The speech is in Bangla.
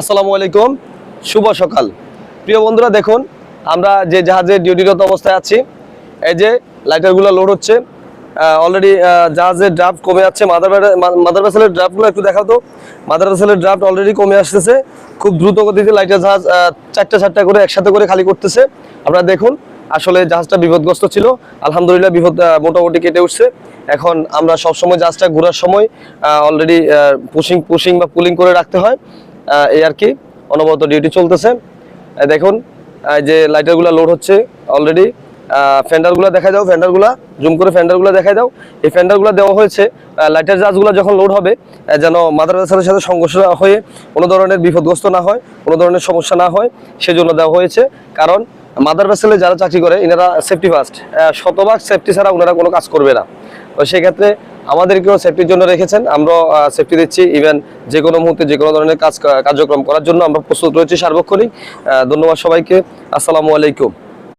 আসসালামু আলাইকুম, শুভ সকাল। প্রিয় বন্ধুরা, দেখুন, আমরা যে জাহাজে ডিউটিরত অবস্থায় আছি, এই যে লাইটারগুলো লোড হচ্ছে অলরেডি জাহাজের ড্রাফট কমে যাচ্ছে মাদার মাদার ভেসেলের ড্রাফটগুলো একটু দেখাতো মাদার ভেসেলের ড্রাফট অলরেডি কমে আসতেছে, খুব দ্রুত গতিতে লাইটার জাহাজ চারটা চারটা করে একসাথে করে খালি করতেছে। আপনারা দেখুন, আসলে জাহাজটা বিপদগ্রস্ত ছিল, আলহামদুলিল্লাহ বিপদ মোটামুটি কেটে উঠছে। এখন আমরা সবসময় জাহাজটা ঘোরার সময় অলরেডি পুশিং পুশিং বা পুলিং করে রাখতে হয়। এই আর কি, অনবরত ডিউটি চলতেছে। দেখুন যে লাইটারগুলো লোড হচ্ছে অলরেডি ফেন্ডারগুলো দেখা দাও ফেন্ডারগুলো জুম করে ফেন্ডারগুলো দেখা দাও। এই ফেন্ডারগুলো দেওয়া হয়েছে লাইটার জাহাজগুলো যখন লোড হবে যেন মাদার ভেসেলের সাথে সংঘর্ষ না হয়ে কোনো ধরনের বিপদগ্রস্ত না হয়, কোনো ধরনের সমস্যা না হয়, সেজন্য দেওয়া হয়েছে। কারণ মাদার ভেসেলে যারা চাকরি করে এনারা সেফটি ফার্স্ট শতভাগ সেফটি ছাড়া ওনারা কোনো কাজ করবে না। তো সেক্ষেত্রে আমাদেরকেও সেফটির জন্য রেখেছেন। আমরা সেফটি দিচ্ছি। ইভেন যে কোনো মুহূর্তে যে কোনো ধরনের কাজ কার্যক্রম করার জন্য আমরা প্রস্তুত রয়েছি সার্বক্ষণিক। ধন্যবাদ সবাইকে। আসসালামু আলাইকুম।